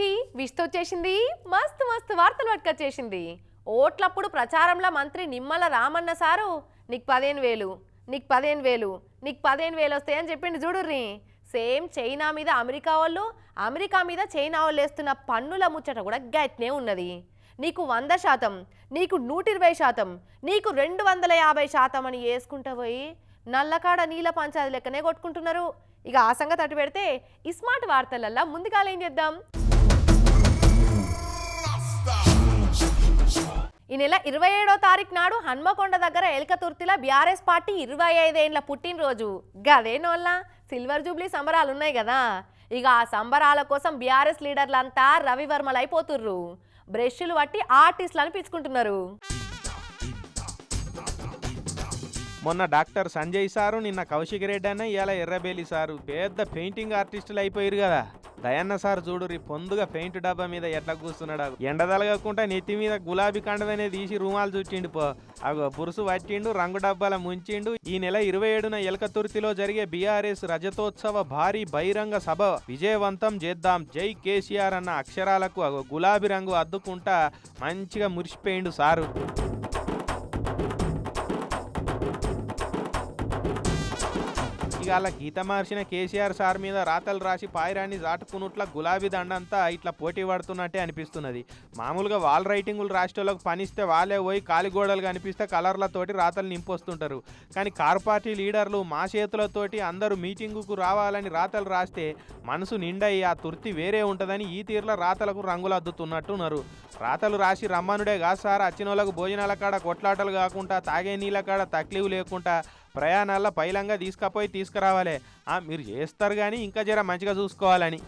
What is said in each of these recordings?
మనకి విష్తో వచ్చేసింది. మస్తు మస్తు వార్తలు పట్టుకొచ్చేసింది. ఓట్లప్పుడు ప్రచారంలో మంత్రి నిమ్మల రామన్న సారు నీకు పదిహేను వేలు నీకు పదిహేను వేలు నీకు పదిహేను వేలు వస్తాయని చెప్పిండు చూడుర్రి. సేమ్ చైనా మీద అమెరికా వాళ్ళు అమెరికా మీద చైనా వాళ్ళు వేస్తున్న పన్నుల ముచ్చట కూడా గట్నే ఉన్నది. నీకు వంద శాతం నీకు నూట ఇరవై శాతం నీకు రెండు వందల యాభై శాతం అని వేసుకుంటా పోయి నల్లకాడ నీళ్ళ పంచాది లెక్కనే కొట్టుకుంటున్నారు. ఇక ఆ సంగతి అటు పెడితే ఈ స్మార్ట్ వార్తలల్లా ముందుగా ఏం చేద్దాం? ఈ నెల ఇరవై ఏడో తారీఖు నాడు హన్మకొండ దగ్గర ఎల్కతుర్తిలో బీఆర్ఎస్ పార్టీ ఇరవై ఐదేండ్ల పుట్టినరోజు. గదేనోళ్ళ సిల్వర్ జూబ్లీ సంబరాలు ఉన్నాయి కదా ఇక ఆ సంబరాల కోసం బీఆర్ఎస్ లీడర్లంతా రవివర్మలు అయిపోతుర్రు బ్రష్లు పట్టి ఆర్టిస్టులు అనిపించుకుంటున్నారు మొన్న డాక్టర్ సంజయ్ సారు నిన్న కౌశిక్ రెడ్డి అన్న ఇలా ఎర్రబేలి సారు. పెద్ద పెయింటింగ్ ఆర్టిస్టులు అయిపోయారు కదా. దయన్న సార్ చూడు రీ పొందుగా పెయింట్ డబ్బా మీద ఎట్లా కూస్తున్నాడు ఎండ తలగకుండా నెత్తి మీద గులాబీ కండదనే తీసి రూమాలు చుట్టిండు పో. అగో పురుసు పట్టిండు రంగు డబ్బాల ముంచిండు. ఈ నెల ఇరవై ఏడున ఎలకతుర్తిలో జరిగే బీఆర్ఎస్ రజతోత్సవ భారీ బహిరంగ సభ విజయవంతం చేద్దాం. జై కేసీఆర్ అన్న అక్షరాలకు అగో గులాబీ రంగు అద్దుకుంటా మంచిగా మురిసిపోయిండు సారు. ఇవాళ గీత మార్చిన కేసీఆర్ సార్ మీద రాతలు రాసి పాయిరాన్ని దాటుకున్నట్ల గులాబీ దండంతా ఇట్లా పోటీ పడుతున్నట్టే అనిపిస్తున్నది. మామూలుగా వాల్ రైటింగులు రాష్ట్రాలకు పనిస్తే వాళ్ళే పోయి కాలిగోడలు కనిపిస్తే కలర్లతోటి రాతలు నింపొస్తుంటారు. కానీ కారు పార్టీ లీడర్లు మా చేతులతోటి అందరూ మీటింగుకు రావాలని రాతలు రాస్తే మనసు నిండయి ఆ తుర్తి వేరే ఉంటుందని ఈ తీరులో రాతలకు రంగులు అద్దుతున్నట్టున్నారు రాతలు రాసి రమ్మనుడే కాదు సార్ వచ్చిన భోజనాల కాడ కొట్లాటలు కాకుండా తాగే నీళ్ళ కాడ తక్లీవు లేకుండా ప్రయాణాల్లో పైలంగా తీసుకపోయి తీసుకురావాలి. ఆ, మీరు చేస్తారు కానీ ఇంకా జర మంచిగా చూసుకోవాలని.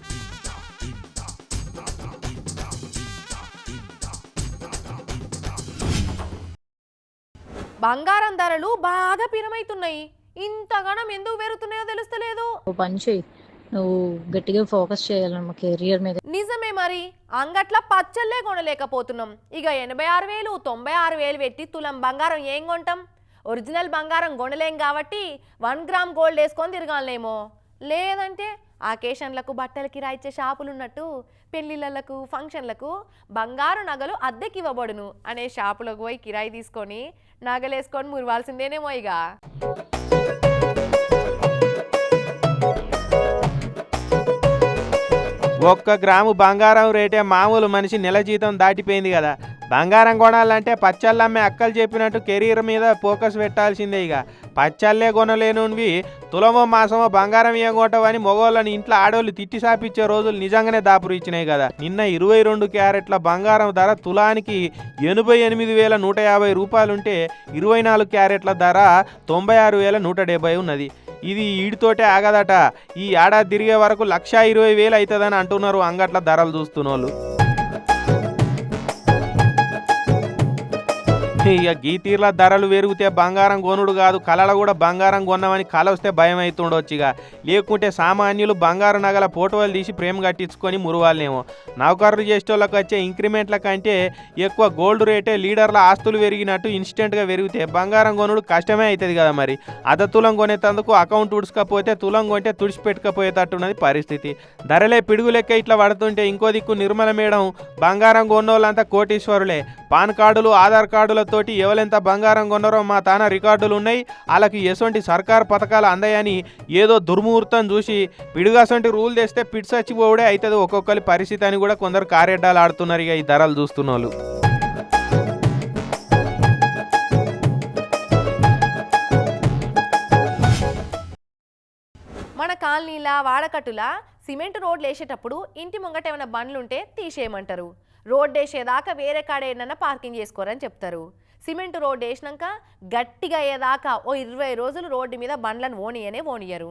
బంగారం ధరలు బాగా పిరమైతున్నాయి. ఇంతగానం ఎందుకు పెరుగుతున్నాయో తెలుస్తలేదు. ఓ పని చేయి నువ్వు గట్టిగా ఫోకస్ చేయాలన్నమా కెరియర్ మీద. నిజమే మరి. అంగట్ల పచ్చళ్ళే కొనలేకపోతున్నాం. ఇక ఎనభై ఆరు వేలు తొంభై ఆరు వేలు పెట్టి తులం బంగారం ఏం కొంటాం? ఒరిజినల్ బంగారం కొనలేం కాబట్టి వన్ గ్రామ్ గోల్డ్ వేసుకొని తిరగాలనేమో. లేదంటే ఆకేషన్లకు బట్టలు కిరాయి ఇచ్చే షాపులు ఉన్నట్టు పెళ్ళిళ్ళకు ఫంక్షన్లకు బంగారు నగలు అద్దెకి ఇవ్వబడును అనే షాపులకు పోయి కిరాయి తీసుకొని నగలేసుకొని మురవాల్సిందేనేమో ఇక. ఒక్క గ్రాము బంగారం రేటే మామూలు మనిషి నెల జీతం దాటిపోయింది కదా. బంగారం కొనాలంటే పచ్చళ్ళమ్మే అక్కలు చెప్పినట్టు కెరీర్ మీద ఫోకస్ పెట్టాల్సిందే ఇక. పచ్చళ్ళే కొనలేనువి తులమో మాసమో బంగారం ఏం కొట్టవని ఇంట్లో ఆడవాళ్ళు తిట్టి సాపిచ్చే రోజులు నిజంగానే దాపురు ఇచ్చినాయి కదా. నిన్న ఇరవై రెండు క్యారెట్ల బంగారం ధర తులానికి ఎనభై ఎనిమిది వేల నూట యాభై రూపాయలుంటే ఇరవై నాలుగు క్యారెట్ల ధర తొంభై ఆరు వేల నూట డెబ్బై ఉన్నది. ఇది ఈడితోటే ఆగదట. ఈ ఏడాది తిరిగే వరకు లక్ష ఇరవై వేలు అవుతుందని అంటున్నారు అంగట్ల ధరలు చూస్తున్న ఇక గీతీర్ల ధరలు పెరిగితే బంగారం కొనుడు కాదు కళలు కూడా బంగారం కొన్నామని కళ వస్తే భయం అవుతుండొచ్చు ఇక. లేకుంటే సామాన్యులు బంగారు నగల ఫోటోలు తీసి ప్రేమ కట్టించుకొని మురువాళ్ళేమో. నౌకర్లు చేసేటోళ్ళకి వచ్చే ఇంక్రిమెంట్ల కంటే ఎక్కువ గోల్డ్ రేటే లీడర్ల ఆస్తులు పెరిగినట్టు ఇన్స్టెంట్గా పెరిగితే బంగారం కొనుడు కష్టమే అవుతుంది కదా మరి. అద తులం కొనేటందుకు అకౌంట్ ఉడుచుకపోతే తులం కొంటే తుడిచిపెట్టుకపోయేటట్టున్నది పరిస్థితి. ధరలే పిడుగు లెక్క ఇట్లా పడుతుంటే ఇంకో దిక్కు నిర్మల మేడం బంగారం కొన్నోళ్ళంతా కోటీశ్వరులే. పాన్ కార్డులు ఆధార్ కార్డులతో తోటి ఎవరెంత బంగారం కొన్నారో మా తాన రికార్డులు ఉన్నాయి. వాళ్ళకి ఎటువంటి సర్కార్ పథకాలు అందాయని ఏదో దుర్ముహూర్తం చూసి పిడుగాసంటి రూల్ తెస్తే పిట్స్ వచ్చిపోవడే అవుతుంది ఒక్కొక్కరి పరిస్థితి అని కూడా కొందరు కారెడ్డాలు ఆడుతున్నారు ఇక ఈ ధరలు చూస్తున్న వాళ్ళు మన కాలనీల వాడకట్టుల సిమెంట్ రోడ్లు వేసేటప్పుడు ఇంటి ముంగట ఏమైనా బండ్లుంటే తీసేయమంటారు. రోడ్ వేసేదాకా వేరే కాడ ఏమన్నా పార్కింగ్ చేసుకోరని చెప్తారు. సిమెంట్ రోడ్డు వేసినాక గట్టిగా అయ్యేదాకా ఓ ఇరవై రోజులు రోడ్డు మీద బండ్లను ఓనియనే ఓనియరు.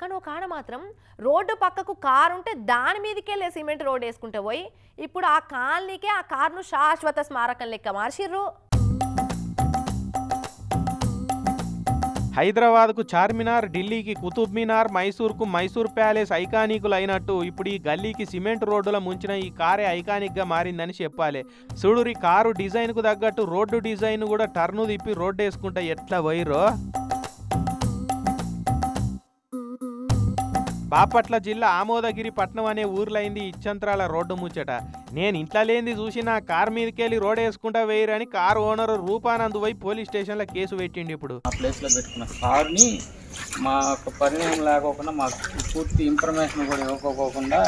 కానీ ఒక ఆడ మాత్రం రోడ్డు పక్కకు కారు ఉంటే దాని మీదకి వెళ్ళే సిమెంట్ రోడ్ వేసుకుంటే పోయి ఇప్పుడు ఆ కాలనీకే ఆ కారును శాశ్వత స్మారకం లెక్క మార్చిర్రు. హైదరాబాద్కు చార్మినార్ ఢిల్లీకి కుతుబ్ మినార్ మైసూర్కు మైసూర్ ప్యాలెస్ ఐకానికులు అయినట్టు ఇప్పుడు ఈ గల్లీకి సిమెంట్ రోడ్డుల ముంచిన ఈ కారే ఐకానిక్గా మారిందని చెప్పాలి. చూడురి కారు డిజైన్కు తగ్గట్టు రోడ్డు డిజైన్ కూడా టర్ను తిప్పి రోడ్డు వేసుకుంటే ఎట్లా వైరో? బాపట్ల జిల్లా ఆమోదగిరి పట్నం అనే ఊర్లైంది ఇచ్చంత్రాల రోడ్డు ముచ్చట. నేను ఇంట్లో లేనిది చూసి నా కార్ మీదకెళ్ళి రోడ్ వేసుకుంటా వేయరని కార్ ఓనర్ రూపానంద్ పోయి పోలీస్ స్టేషన్లో కేసు పెట్టిండు ఇప్పుడు. ఆ ప్లేస్లో పెట్టుకున్న కార్ని మాకు పరిణయం లేకోకుండా మాకు పూర్తి ఇన్ఫర్మేషన్ కూడా ఇవ్వకోకుండా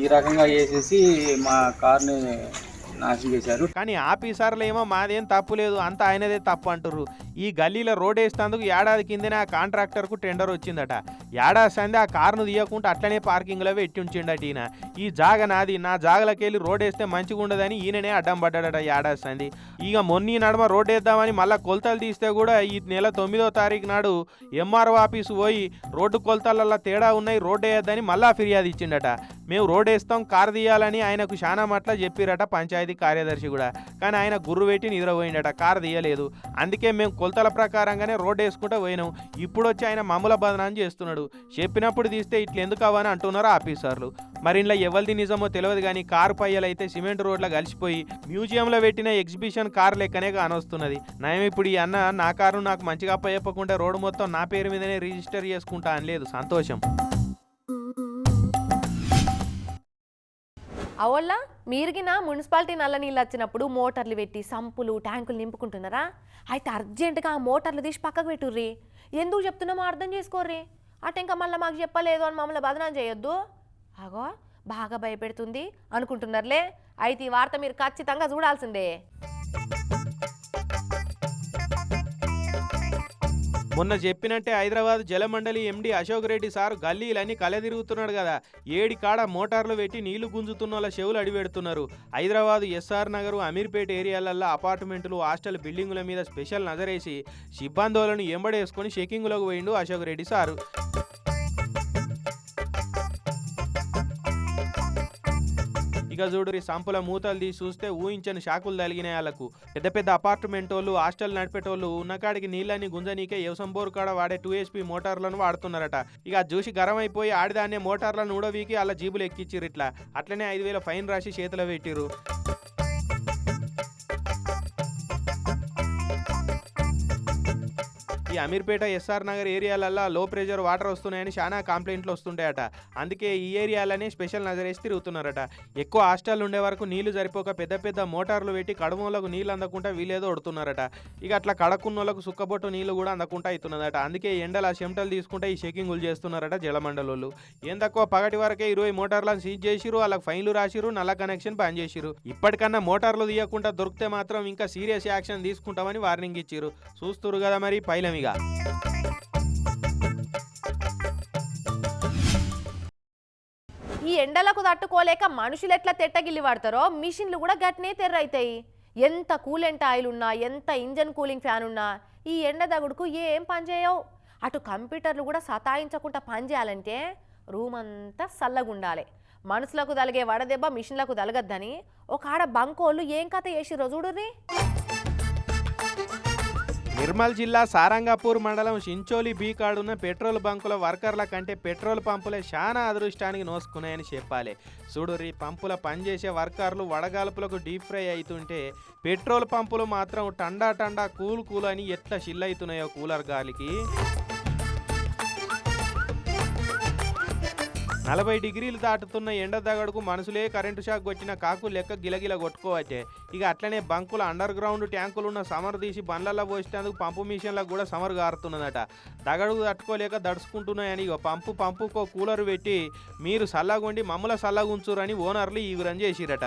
ఈ రకంగా వేసేసి మా కార్ని నాశనం చేశారు. కానీ ఆఫీసర్లు ఏమో మాదేం తప్పు లేదు అంతా ఆయనదే తప్పు అంటారు ఈ గల్లీలో రోడ్ వేసినందుకు ఏడాది కిందనే ఆ కాంట్రాక్టర్కు టెండర్ వచ్చిందట. ఏడాది సంది ఆ కారును తీయకుండా అట్లనే పార్కింగ్లో పెట్టి ఉంచిండట ఈయన. ఈ జాగ నాది నా జాగలకి వెళ్ళి రోడ్ వేస్తే మంచిగా ఉండదని ఈయననే అడ్డం పడ్డాడట ఏడాది సంది. ఇక మొన్న నడమ రోడ్ వేద్దామని మళ్ళీ కొలతలు తీస్తే కూడా ఈ నెల తొమ్మిదో తారీఖు నాడు ఎంఆర్ఓ ఆఫీసు పోయి రోడ్డు కొలతలలో తేడా ఉన్నాయి రోడ్ వేయద్దని మళ్ళా ఫిర్యాదు ఇచ్చిండట. మేము రోడ్ వేస్తాం కారు తీయాలని ఆయనకు శానా మట్ల చెప్పిరట పంచాయతీ కార్యదర్శి కూడా. కానీ ఆయన గుర్రు పెట్టి నిద్రపోయిండట కారు తీయలేదు. అందుకే మేము కొలతల ప్రకారంగానే రోడ్ వేసుకుంటూ పోయినాం. ఇప్పుడు వచ్చి ఆయన మమ్మల బదనాన్ని చేస్తున్నాడు. చెప్పినప్పుడు తీస్తే ఇట్లా ఎందుకు అవ్వని అంటున్నారు ఆఫీసర్లు. మరి ఇంట్లో ఎవరిది నిజమో తెలియదు కానీ కారు పయ్యలు అయితే సిమెంట్ రోడ్లో కలిసిపోయి మ్యూజియంలో పెట్టిన ఎగ్జిబిషన్ కార్ లెక్కనే కానొస్తున్నది. నయం ఇప్పుడు ఈ అన్న నా కారు నాకు మంచిగా అప్పయ్యప్పకుండా రోడ్డు మొత్తం నా పేరు మీదనే రిజిస్టర్ చేసుకుంటా అనలేదు. సంతోషం. అవల్ల మీరుగిన మున్సిపాలిటీ నల్ల నీళ్ళు వచ్చినప్పుడు మోటార్లు పెట్టి సంపులు ట్యాంకులు నింపుకుంటున్నారా? అయితే అర్జెంటుగా ఆ మోటార్లు తీసి పక్కకు పెట్టుర్రి. ఎందుకు చెప్తున్నామో అర్థం చేసుకోర్రి. అటు ఇంకా మళ్ళీ మాకు చెప్పలేదు అని మమ్మల్ని బదనాం చేయొద్దు. అగో బాగా భయపెడుతుంది అనుకుంటున్నారులే. అయితే ఈ వార్త మీరు ఖచ్చితంగా చూడాల్సిందే. మొన్న చెప్పినట్టే హైదరాబాద్ జలమండలి ఎండి అశోక్ రెడ్డి సార్ గల్లీలన్నీ కలెదిరుగుతున్నాడు కదా. ఏడి కాడ మోటార్లు పెట్టి నీళ్ళు గుంజుతున్న వాళ్ళ చెవులు అడివెడుతున్నారు హైదరాబాద్ ఎస్ఆర్ నగర్ అమీర్పేట ఏరియాలల్లో అపార్ట్మెంట్లు హాస్టల్ బిల్డింగుల మీద స్పెషల్ నజరేసి సిబ్బందులను ఎంబడేసుకొని షెకింగ్లోకి పోయిండు అశోక్ రెడ్డి సారు. ఇక చూడు ఈ సంపుల మూతలు తీసి చూస్తే ఊహించని షాకులు తగిలినాయి వాళ్ళకు పెద్ద పెద్ద అపార్ట్మెంట్ వాళ్ళు హాస్టల్ నడిపేటోళ్ళు ఉన్నకాడికి నీళ్ళని గుంజనీకే వ్యవసం బోర్ కాడ వాడే టూ హెచ్పి మోటార్లను వాడుతున్నారట. ఇక చూసి గరం అయిపోయి ఆడిదాన్నే మోటార్లను ఊడవీకి వాళ్ళ జీబులు ఎక్కిచ్చిరు ఇట్లా. అట్లనే ఐదు వేల ఫైన్ రాసి చేతిలో పెట్టిర్రు. ఈ అమీర్పేట ఎస్ఆర్ నగర్ ఏరియాలల్లో లో ప్రెషర్ వాటర్ వస్తున్నాయని చాలా కంప్లైంట్లు వస్తుంటాయట. అందుకే ఈ ఏరియాలనే స్పెషల్ నజరేసి తిరుగుతున్నారట. ఎక్కువ హాస్టల్ ఉండే వరకు నీళ్ళు సరిపోక పెద్ద పెద్ద మోటార్లు పెట్టి కడుమలకు నీళ్ళు అందకుండా వీలేదో ఒడుతున్నారట. ఇక అట్లా కడకున్నోళ్ళకు సుక్కబొట్టు నీళ్ళు కూడా అందకుండా అవుతున్నదట. అందుకే ఎండల చెమటలు తీసుకుంటే ఈ చెకింగులు చేస్తున్నారట జలమండలోళ్ళు. ఏం తక్కువ పగటి వరకే ఇరవై మోటార్లను సీజ్ చేసిరు వాళ్ళకి ఫైన్లు రాసిరు నల్ల కనెక్షన్ బంద్ చేసిరు ఇప్పటికన్నా మోటార్లు తీయకుండా దొరికితే మాత్రం ఇంకా సీరియస్ యాక్షన్ తీసుకుంటామని వార్నింగ్ ఇచ్చారు చూస్తురు కదా మరి పైలమిగా ఈ ఎండలకు తట్టుకోలేక మనుషులు ఎట్లా తెట్టగిల్లి వాడతారో? మిషన్లు కూడా గట్నే తెర్రైతాయి. ఎంత కూలెంట్ ఆయిల్ ఉన్నా ఎంత ఇంజన్ కూలింగ్ ఫ్యాన్ ఉన్నా ఈ ఎండ దగుడుకు ఏం పని చేయవు. అటు కంప్యూటర్లు కూడా సతాయించకుండా పని చేయాలంటే రూమ్ అంతా చల్లగుండాలి మనుషులకు తలిగే వడదెబ్బ మిషన్లకు తలగద్దని ఒక ఆడ బంకోళ్ళు ఏం కథ చేసిరో చూడుర్రి? నిర్మల్ జిల్లా సారంగాపూర్ మండలం షించోలి బీ కాడున్న పెట్రోల్ బంకుల వర్కర్ల కంటే పెట్రోల్ పంపులే చాలా అదృష్టానికి నోసుకున్నాయని చెప్పాలి. చూడుర్రి పంపుల పనిచేసే వర్కర్లు వడగాల్పులకు డీప్ ఫ్రై అవుతుంటే పెట్రోల్ పంపులు మాత్రం టండా టండా కూల్ కూల్ అని ఎట్లా షిల్ అవుతున్నాయో కూలర్ గాలికి? నలభై డిగ్రీలు దాటుతున్న ఎండ దగడుకు మనసులే కరెంటు షాక్ వచ్చిన కాకు లెక్క గిలగిల కొట్టుకోవచ్చే. ఇక అట్లనే బంకుల అండర్ గ్రౌండ్ ట్యాంకులు ఉన్న సమర్ తీసి బండ్లలో పోసేందుకు పంపు మిషన్లకు కూడా సమర్ గారుతున్నదట. దగడుకు తట్టుకోలేక దడుచుకుంటున్నాయని ఇక పంపు పంపుకో కూలర్ పెట్టి మీరు సల్లగుండి మమ్మల సల్లగుంచురని ఓనర్లు ఈ విధంగా చేసిరట.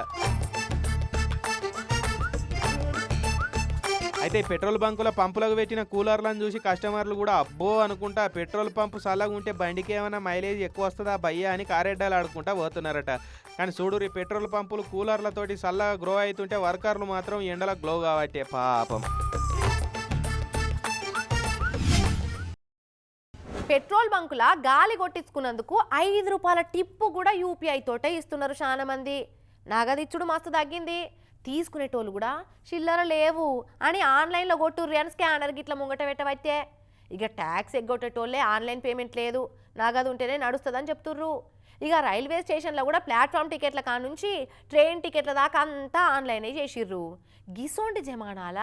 అయితే పెట్రోల్ బంకుల పంపులకు పెట్టిన కూలర్లను చూసి కస్టమర్లు కూడా అబ్బో అనుకుంటా పెట్రోల్ పంపు సల్లగా ఉంటే బండికి ఏమైనా మైలేజ్ ఎక్కువ వస్తుందా భయ్యా అని కారెడ్డాలు ఆడుకుంటా పోతున్నారట. కానీ చూడు పెట్రోల్ పంపులు కూలర్లతోటి చల్లగా గ్రో అవుతుంటే వర్కర్లు మాత్రం ఎండలో గ్లో కావట్టే పాపం. పెట్రోల్ బంకుల గాలి కొట్టించుకున్నందుకు ఐదు రూపాయల టిప్పు కూడా యూపీఐ తోటే ఇస్తున్నారు చాలా మంది నగదిచ్చుడు మస్తు తగ్గింది. తీసుకునేటోళ్ళు కూడా చిల్లర లేవు అని ఆన్లైన్లో కొట్టుర్రి అని స్కానర్ గిట్ల ముంగట పెట్టవైతే. ఇక ట్యాక్స్ ఎగ్గొట్టేటోళ్ళే ఆన్లైన్ పేమెంట్ లేదు. నగదు ఉంటేనే నడుస్తుందని చెప్తుర్రు. ఇక రైల్వే స్టేషన్లో కూడా ప్లాట్ఫామ్ టికెట్ల కానుంచి ట్రైన్ టికెట్ల దాకా అంతా ఆన్లైనే చేసిర్రు. గిసోంటి జమానాల?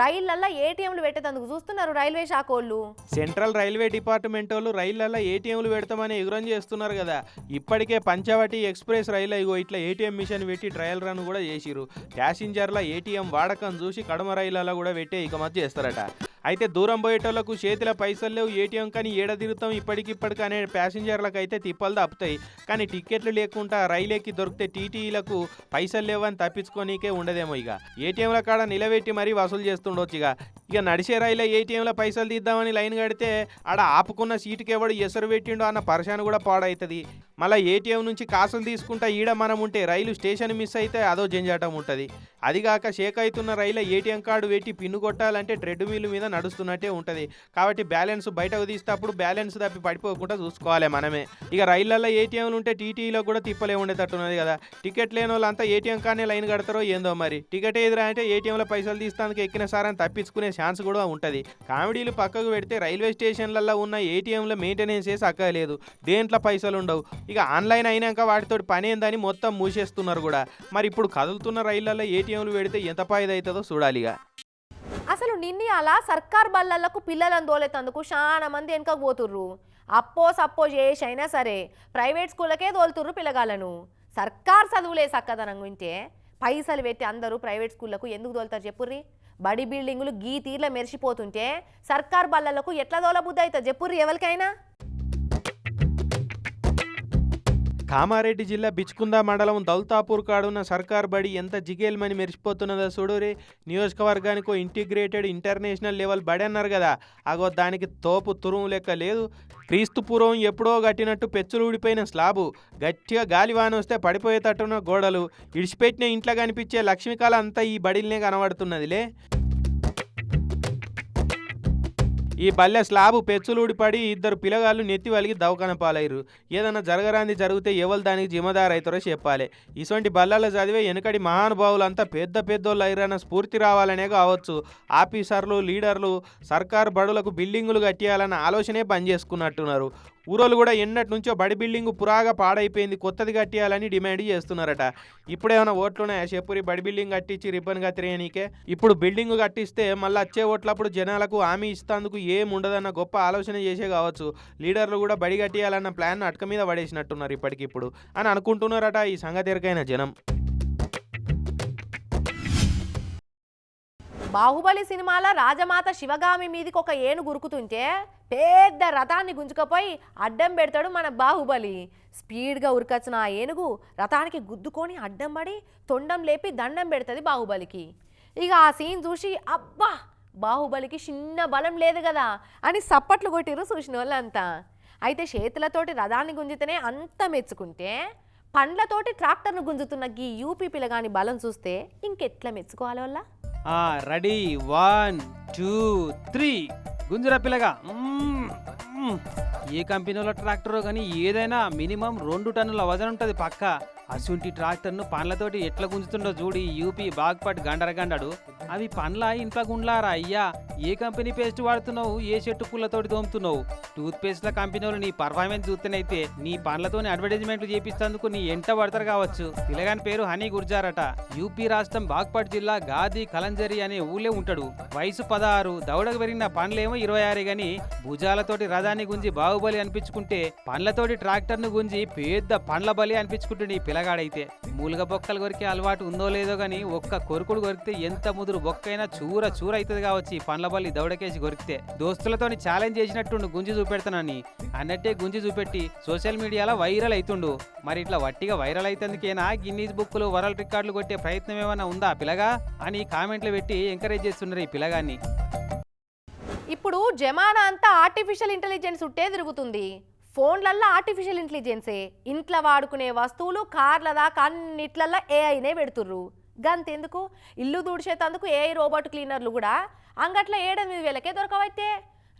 రైళ్ళల్లో ఏటీఎంలు పెట్టేందుకు చూస్తున్నారు రైల్వే శాఖ వాళ్ళు. సెంట్రల్ రైల్వే డిపార్ట్మెంట్ వాళ్ళు రైళ్ళలో ఏటీఎంలు పెడతామని ఎగురం చేస్తున్నారు కదా. ఇప్పటికే పంచవటి ఎక్స్ప్రెస్ రైలు ఇగో ఇట్లా ఏటీఎం మిషన్ పెట్టి ట్రయల్ రన్ కూడా చేసిరు ప్యాసింజర్ల ఏటీఎం వాడకం చూసి కడమ రైళ్ళలో కూడా పెట్టి ఇక మధ్య చేస్తారట. అయితే దూరం పోయేటోళ్ళకు చేతిలో పైసలు లేవు ఏటీఎం కానీ ఏడ తిరుగుతాం ఇప్పటికిప్పటికి అనే ప్యాసింజర్లకు అయితే తిప్పలు తప్పుతాయి కానీ టికెట్లు లేకుండా రైలు ఎక్కి దొరికితే టీటీలకు పైసలు లేవని తప్పించుకోనీకే ఉండదేమో ఇక. ఏటీఎంల కాడ నిలబెట్టి మరీ వసూలు చేస్తుండొచ్చు ఇక. ఇక నడిచే రైలు ఏటీఎంలో పైసలు తీద్దామని లైన్ కడితే ఆడ ఆపుకున్న సీటుకి ఎవడు ఎసరు పెట్టిండో అన్న పర్షాన్ కూడా పాడవుతుంది మళ్ళీ ఏటీఎం నుంచి కాసులు తీసుకుంటా ఈడ మనం ఉంటే రైలు స్టేషన్ మిస్ అయితే అదో జంజాటం ఉంటుంది. అదిగాక షేక్ అవుతున్న రైలు ఏటీఎం కార్డు పెట్టి పిన్ను కొట్టాలంటే ట్రెడ్మిల్ మీద నడుస్తున్నట్టే ఉంటుంది. కాబట్టి బ్యాలెన్స్ బయటకు తీసేటప్పుడు బ్యాలెన్స్ తప్పి పడిపోకుండా చూసుకోవాలి మనమే. ఇక రైళ్ళలో ఏటీఎంలు ఉంటే టీటీలో కూడా తిప్పలే ఉండేటట్టున్నది కదా. టికెట్ లేని వాళ్ళంతా ఏటీఎం కానీ లైన్ కడతారో ఏందో మరి. టికెట్ ఎదురా అంటే ఏటీఎంలో పైసలు తీస్తానికి ఎక్కిన సారని తప్పించుకునే ఛాన్స్ కూడా ఉంటుంది. కామెడీలు పక్కకు పెడితే రైల్వే స్టేషన్లలో ఉన్న ఏటీఎంలో మెయింటెనెన్స్ చేసి అక్కలేదు దేంట్లో పైసలు ఉండవు. ఇక ఆన్లైన్ అయినాక వాటితో పని ఏందని మొత్తం మూసేస్తున్నారు కూడా. మరి ఇప్పుడు కదులుతున్న రైళ్ళలో ఏటీఎంలు పెడితే ఎంత ఫాయిదా చూడాలిగా చూడాలి ఇక. అసలు నిన్న అలా సర్కార్ బల్లలకు పిల్లలను దోలేతందుకు చాలా మంది వెనక పోతుర్రు. అప్పో సప్పో చేసి అయినా సరే ప్రైవేట్ స్కూళ్ళకే తోలుతుర్రు పిల్లగాళ్ళను. సర్కార్ చదువులే చక్కదనం ఉంటే పైసలు పెట్టి అందరూ ప్రైవేట్ స్కూళ్ళకు ఎందుకు తోలుతారు చెప్పుర్రి? బడి బిల్డింగులు గీ తీర్ల మెరిసిపోతుంటే సర్కార్ బళ్ళలకు ఎట్లా తోలబుద్ధి అవుతుంది చెప్పుర్రి ఎవరికైనా? కామారెడ్డి జిల్లా బిచ్కుంద మండలం దౌల్తాపూర్ కాడున్న సర్కార్ బడి ఎంత జిగేల్మని మెరిసిపోతున్నదో చూడురే. నియోజకవర్గానికి ఇంటిగ్రేటెడ్ ఇంటర్నేషనల్ లెవెల్ బడి అన్నారు కదా. అగో దానికి తోపు తురుము లెక్క లేదు. క్రీస్తు పూర్వం ఎప్పుడో కట్టినట్టు పెచ్చులు ఊడిపోయిన స్లాబు. గట్టిగా గాలివాన వస్తే పడిపోయేటట్టున్న గోడలు. ఇడిచిపెట్టిన ఇంట్లో కనిపించే లక్ష్మీకాల అంతా ఈ బడిలనే కనబడుతున్నదిలే. ఈ బల్లె స్లాబు పెచ్చులూడిపడి ఇద్దరు పిల్లగాళ్ళు నెత్తి వలిగి దవకన పాలయ్యారు ఏదన్నా జరగరాంది జరిగితే ఎవరు దానికి జిమ్మదారైతారో చెప్పాలి. ఇటువంటి బల్లల చదివే వెనకటి మహానుభావులంతా పెద్ద పెద్దోళ్ళు అయ్యారన్న స్ఫూర్తి రావాలనే కావచ్చు. ఆఫీసర్లు లీడర్లు సర్కారు బడులకు బిల్డింగులు కట్టేయాలన్న ఆలోచనే పనిచేసుకున్నట్టున్నారు. ఊరోళ్ళు కూడా ఎన్నటి నుంచో బడి బిల్డింగ్ పురాగా పాడైపోయింది కొత్తది కట్టియాలని డిమాండ్ చేస్తున్నారట. ఇప్పుడేమైనా ఓట్లున్నాయా? చెప్పురి బడి బిల్డింగ్ కట్టించి రిబ్బన్ కత్తిరేయనీకే. ఇప్పుడు బిల్డింగ్ కట్టిస్తే మళ్ళీ వచ్చే ఓట్లప్పుడు జనాలకు హామీ ఇస్తాందుకు ఏం ఉండదన్న గొప్ప ఆలోచన చేసే కావచ్చు. లీడర్లు కూడా బడి కట్టియాలన్న ప్లాన్ అటక మీద పడేసినట్టున్నారు ఇప్పటికిప్పుడు అని అనుకుంటున్నారట ఈ సంగతి ఎరకైన జనం. బాహుబలి సినిమాల రాజమాత శివగామి మీదికి ఒక ఏను గురుకుతుంటే పెద్ద రథాన్ని గుంజుకపోయి అడ్డం పెడతాడు మన బాహుబలి. స్పీడ్గా ఉరికొచ్చిన ఆ ఏనుగు రథానికి గుద్దుకొని అడ్డం పడి తొండం లేపి దండం పెడుతుంది బాహుబలికి. ఇక ఆ సీన్ చూసి అబ్బా! బాహుబలికి చిన్న బలం లేదు కదా! అని సప్పట్లు కొట్టిరు చూసిన వాళ్ళంతా అయితే చేతులతోటి రథాన్ని గుంజితేనే అంత మెచ్చుకుంటే పండ్లతోటి ట్రాక్టర్ను గుంజుతున్న గీ యూపీ పిల్లగాని బలం చూస్తే ఇంకెట్లా మెచ్చుకోవాలి వాళ్ళ? రెడీ. One two three. గుంజురా పిల్లగా. ఏ కంపెనీలో ట్రాక్టర్ కానీ ఏదైనా మినిమం రెండు టన్నుల వజన ఉంటుంది పక్క. అసుంటి ట్రాక్టర్ను పండ్లతోటి ఎట్లా గుంజుతుండో చూడి యూపీ బాగ్పట్ గండర గండడు అవి పండ్ల ఇంట్లో గుండ్లారా అయ్యా? ఏ కంపెనీ పేస్ట్ వాడుతున్నావు? ఏ చెట్టు పుల్లతోటి తోముతున్నావు? టూత్ పేస్ట్ల కంపెనీలు నీ పర్ఫార్మెన్స్ చూస్తేనైతే నీ పండ్లతోని అడ్వర్టైజ్మెంట్లు చేపిస్తేందుకు నీ ఎంట పడతారు కావచ్చు. పిల్లగాని పేరు హనీ గుర్జారట. యూపీ రాష్ట్రం బాగ్పట్ జిల్లా గాది కలంజరి అనే ఊళ్ళే ఉంటాడు. వయసు పదహారు. దౌడకు పెరిగిన పండ్లేమో ఇరవై ఆరు గాని భుజాలతోటి రథాన్ని గుంజి బాహుబలి అనిపించుకుంటే పండ్లతోటి ట్రాక్టర్ను గుంజి పెద్ద పండ్ల బలి అనిపించుకుంటుంది ఈ పిల్లగాడైతే. మూలుగ బొక్కలు కొరికే అలవాటు ఉందో లేదో గాని ఒక్క కొరుకుడు కొరికితే ఎంత ముదురు బొక్కైనా చూర చూర అవుతుంది కావచ్చు ఈ పండ్ల బలి దౌడకేసి కొరికితే. దోస్తులతోని ఛాలెంజ్ చేసినట్టుండు గుంజి చూపెడతానని. అన్నట్టే గుంజి చూపెట్టి సోషల్ మీడియాలో వైరల్ అవుతుండు మరి ఇట్లా వట్టిగా వైరల్ అయితందుకేనా? గిన్నీస్ బుక్లు వరల్డ్ రికార్డులు కొట్టే ప్రయత్నం ఏమైనా ఉందా పిలగా పిల్లగా? అని కామెంట్లు పెట్టి ఎంకరేజ్ చేస్తున్నారు ఈ పిల్లగాన్ని. ఇప్పుడు జమానా అంతా ఆర్టిఫిషియల్ ఇంటెలిజెన్స్ ఉట్టే తిరుగుతుంది. ఫోన్లల్లో ఆర్టిఫిషియల్ ఇంటెలిజెన్సే ఇంట్లో వాడుకునే వస్తువులు కార్ల దాకా అన్నిట్లల్లో ఏఐనే పెడుతుర్రు. గంతెందుకు? ఇల్లు దూడిచేతందుకు ఏఐ రోబోట్ క్లీనర్లు కూడా అంగట్లో ఏడెనిమిది వేలకే దొరకవైతే.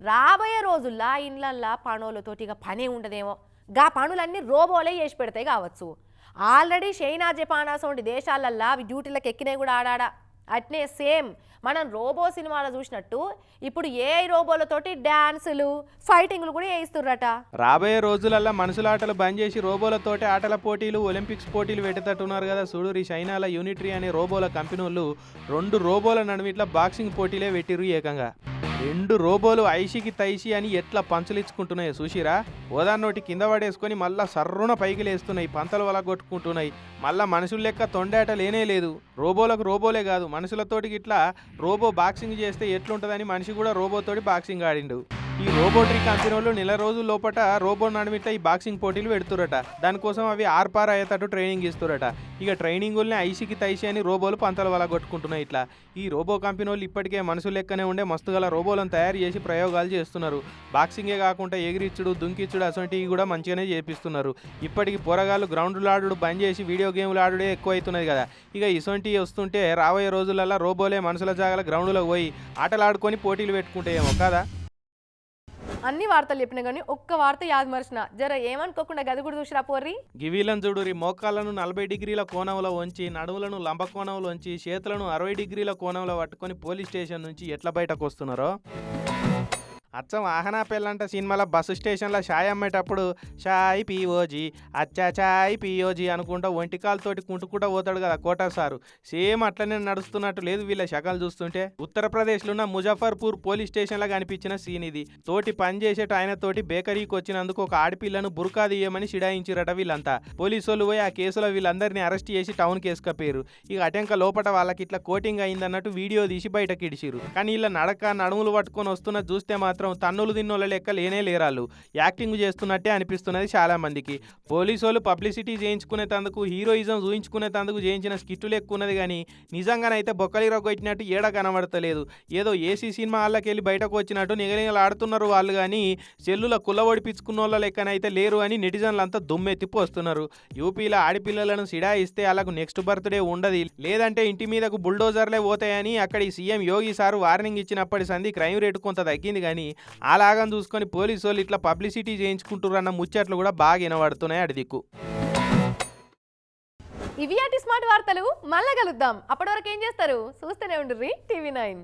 రాబోయే రోజుల్లో ఇండ్లల్లో పనులతోటి ఇక పనే ఉండదేమో. గా పనులన్నీ రోబోలే చేసి పెడతాయి కావచ్చు. ఆల్రెడీ చైనా జపాన్ అసోంటి దేశాలల్లో అవి డ్యూటీలకు ఎక్కినాయి కూడా ఆడాడా. అట్నే సేమ్. మనం రోబో సినిమాలో చూసినట్టు ఇప్పుడు ఏఐ రోబోలతోటి డ్యాన్సులు ఫైటింగ్లు కూడా వేయిస్తుర్రట రాబోయే రోజులల్లో మనుషుల ఆటలు బంద్ చేసి రోబోలతోటి ఆటల పోటీలు ఒలింపిక్స్ పోటీలు పెట్టేటట్టున్నారు కదా. చూడు ఈ చైనాల యూనిట్రీ అనే రోబోల కంపెనీ వాళ్ళు రెండు రోబోల నడుమ ఇట్లా బాక్సింగ్ పోటీలే పెట్టిర్రు ఏకంగా. రెండు రోబోలు ఐషికి తైషి అని ఎట్లా పంచులిచ్చుకుంటున్నాయి చూసిరా? ఓదాన్నోటి కింద పడేసుకొని మళ్ళా సర్రున పైకి లేస్తున్నాయి పంతలు వల కొట్టుకుంటున్నాయి మళ్ళా మనుషుల లెక్క తొండేట లేనే లేదు. రోబోలకు రోబోలే కాదు మనుషులతోటి ఇట్లా రోబో బాక్సింగ్ చేస్తే ఎట్లుంటుందని మనిషి కూడా రోబోతోటి బాక్సింగ్ ఆడిండు. ఈ రోబోట్రీ కంపెనీ వాళ్ళు నెల రోజుల లోపట రోబో నడిమిట ఈ బాక్సింగ్ పోటీలు పెడుతురట. దానికోసం అవి ఆర్పార్ అయ్యేటట్టు ట్రైనింగ్ ఇస్తురట. ఇక ట్రైనింగ్ వాళ్ళని ఐసికి తైసి అని రోబోలు పంతల వల్ల కొట్టుకుంటున్నాయి ఇట్లా. ఈ రోబో కంపెనీ వాళ్ళు ఇప్పటికే మనుషులు లెక్కనే ఉండే మస్తు గల రోబోలను తయారు చేసి ప్రయోగాలు చేస్తున్నారు. బాక్సింగే కాకుండా ఎగిరిచ్చుడు దుంకిచ్చుడు అసొంటివి కూడా మంచిగానే చేపిస్తున్నారు. ఇప్పటికి పోరగాళ్ళు గ్రౌండ్లు ఆడుడు బంద్ చేసి వీడియో గేమ్లు ఆడుడే ఎక్కువ అవుతున్నది కదా. ఇక ఇసొంటివి వస్తుంటే రాబోయే రోజులలో రోబోలే మనుషుల జాగాల గ్రౌండ్లోకి పోయి ఆటలు ఆడుకొని పోటీలు పెట్టుకుంటాయేమో కదా? అన్ని వార్తలు చెప్పిన కానీ ఒక్క వార్త యాద్ మరిచిన. జర ఏమనుకోకుండా గది కూడా చూసిరా పోర్రి? గివీలను చూడురి మోకాళ్ళను నలభై డిగ్రీల కోణంలో వంచి నడువులను లంబ కోణంలో ఉంచి చేతులను అరవై డిగ్రీల కోణంలో పట్టుకొని పోలీస్ స్టేషన్ నుంచి ఎట్లా బయటకు వస్తున్నారో? అచ్చం ఆహనా పెళ్ళంట సినిమాలో బస్సు స్టేషన్లో షాయ్ అమ్మేటప్పుడు షాయ్ పిఓజీ అచ్చా చాయ్ పిఓజీ అనుకుంటా ఒంటికాలతోటి కుంటుకుంటా పోతాడు కదా కోటా సారు. సేమ్ అట్లనే నడుస్తున్నట్టు లేదు వీళ్ళ శకాలు చూస్తుంటే. ఉత్తరప్రదేశ్లో ఉన్న ముజఫర్పూర్ పోలీస్ స్టేషన్లో కనిపించిన సీన్ ఇది. తోటి పని ఆయనతోటి బేకరీకి వచ్చినందుకు ఒక ఆడపిల్లను బురకా తీయమని సిడాయించిరట వీళ్ళంతా. పోలీసు వాళ్ళు పోయి ఆ కేసులో వీళ్ళందరినీ అరెస్ట్ చేసి టౌన్ కేసుకపోయారు ఇక అటెంక లోపట వాళ్ళకి ఇట్లా కోటింగ్ అయిందన్నట్టు వీడియో తీసి బయటకి ఇడిచిరు కానీ వీళ్ళ నడక నడుములు పట్టుకొని వస్తున్న చూస్తే మాత్రం తన్నులు తిన్నోళ్ళ లెక్క లేనే లేరాళ్ళు. యాక్టింగ్ చేస్తున్నట్టే అనిపిస్తున్నది చాలామందికి పోలీసు వాళ్ళు పబ్లిసిటీ చేయించుకునేటందుకు హీరోయిజం చూయించుకునేటందుకు చేయించిన స్కిట్టులు ఎక్కువ ఉన్నది కానీ నిజంగానైతే బొక్కలి రొగ్గొట్టినట్టు ఏడ కనబడతలేదు. ఏదో ఏసీ సినిమా వాళ్ళకి వెళ్ళి బయటకు వచ్చినట్టు నిగనిగలు ఆడుతున్నారు వాళ్ళు కానీ చెల్లుల కుల ఒడిపించుకున్న వాళ్ళ లెక్కనైతే లేరు అని నెటిజన్లు అంతా దుమ్మెత్తిప్పు వస్తున్నారు. యూపీలో ఆడపిల్లలను సిడాయిస్తే వాళ్ళకు నెక్స్ట్ బర్త్డే ఉండదు. లేదంటే ఇంటి మీదకు బుల్డోజర్లే పోతాయని అక్కడి సీఎం యోగి సారు వార్నింగ్ ఇచ్చినప్పటి సంది క్రైమ్ రేటు కొంత తగ్గింది కానీ అలాగని చూసుకొని పోలీసు వాళ్ళు ఇట్లా పబ్లిసిటీ చేయించుకుంటున్నారు అన్న ముచ్చట్లు కూడా బాగా వినబడుతున్నాయి అడి దిక్కు. ఇవి అటి స్మార్ట్ వార్తలు మళ్ళా కలుద్దాం. అప్పటి వరకు ఏం చేస్తారు? చూస్తూనే ఉండుర్రి టీవీ నైన్.